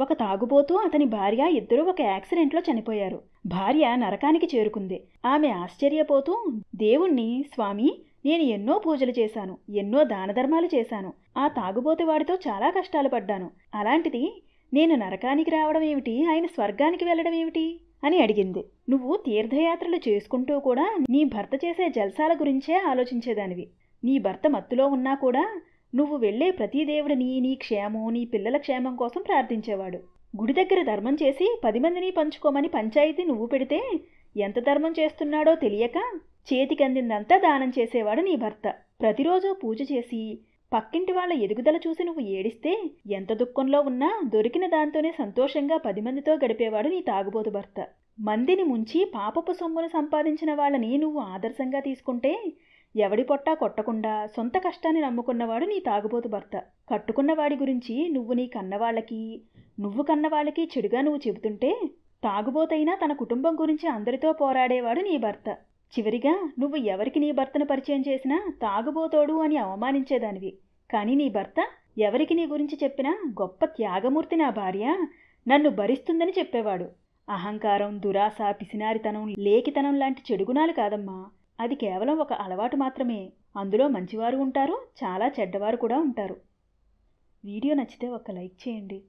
ఒక తాగుబోతూ అతని భార్య ఇద్దరూ ఒక యాక్సిడెంట్లో చనిపోయారు. భార్య నరకానికి చేరుకుంది. ఆమె ఆశ్చర్యపోతూ దేవుణ్ణి స్వామి నేను ఎన్నో పూజలు చేశాను ఎన్నో దానధర్మాలు చేశాను. ఆ తాగుబోతు వాడితో చాలా కష్టాలు పడ్డాను. అలాంటిది నేను నరకానికి రావడం ఏమిటి? ఆయన స్వర్గానికి వెళ్ళడం ఏమిటి? అని అడిగింది. నువ్వు తీర్థయాత్రలు చేసుకుంటూ కూడా నీ భర్త చేసే జల్సాల గురించే ఆలోచించేదానివి. నీ భర్త మత్తులో ఉన్నా కూడా నువ్వు వెళ్ళే ప్రతి దేవుడిని నీ క్షేమం నీ పిల్లల క్షేమం కోసం ప్రార్థించేవాడు. గుడి దగ్గర ధర్మం చేసి పది మందిని పంచుకోమని పంచాయతీ నువ్వు పెడితే ఎంత ధర్మం చేస్తున్నాడో తెలియక చేతికందిందంతా దానం చేసేవాడు నీ భర్త. ప్రతిరోజు పూజ చేసి పక్కింటి వాళ్ళ ఎదుగుదల చూసి నువ్వు ఏడిస్తే ఎంత దుఃఖంలో ఉన్నా దొరికిన దాంతోనే సంతోషంగా పది మందితో గడిపేవాడు నీ తాగుబోతు భర్త. మందిని ముంచి పాపపు సొమ్మును సంపాదించిన వాళ్ళని నువ్వు ఆదర్శంగా తీసుకుంటే ఎవడి పొట్టా కొట్టకుండా సొంత కష్టాన్ని నమ్ముకున్నవాడు నీ తాగుబోతు భర్త. కట్టుకున్నవాడి గురించి నువ్వు నీ కన్నవాళ్ళకి నువ్వు కన్నవాళ్ళకి చెడుగా నువ్వు చెబుతుంటే తాగుబోతైనా తన కుటుంబం గురించి అందరితో పోరాడేవాడు నీ భర్త. చివరిగా నువ్వు ఎవరికి నీ భర్తను పరిచయం చేసినా తాగుబోతోడు అని అవమానించేదానివి. కానీ నీ భర్త ఎవరికి నీ గురించి చెప్పినా గొప్ప త్యాగమూర్తి నా భార్య. నన్ను భరిస్తుందని చెప్పేవాడు. అహంకారం దురాశ పిసినారితనం లేకితనం లాంటి చెడుగుణాలు కాదమ్మా. అది కేవలం ఒక అలవాటు మాత్రమే. అందులో మంచివారు ఉంటారు చాలా చెడ్డవారు కూడా ఉంటారు. వీడియో నచ్చితే ఒక లైక్ చేయండి.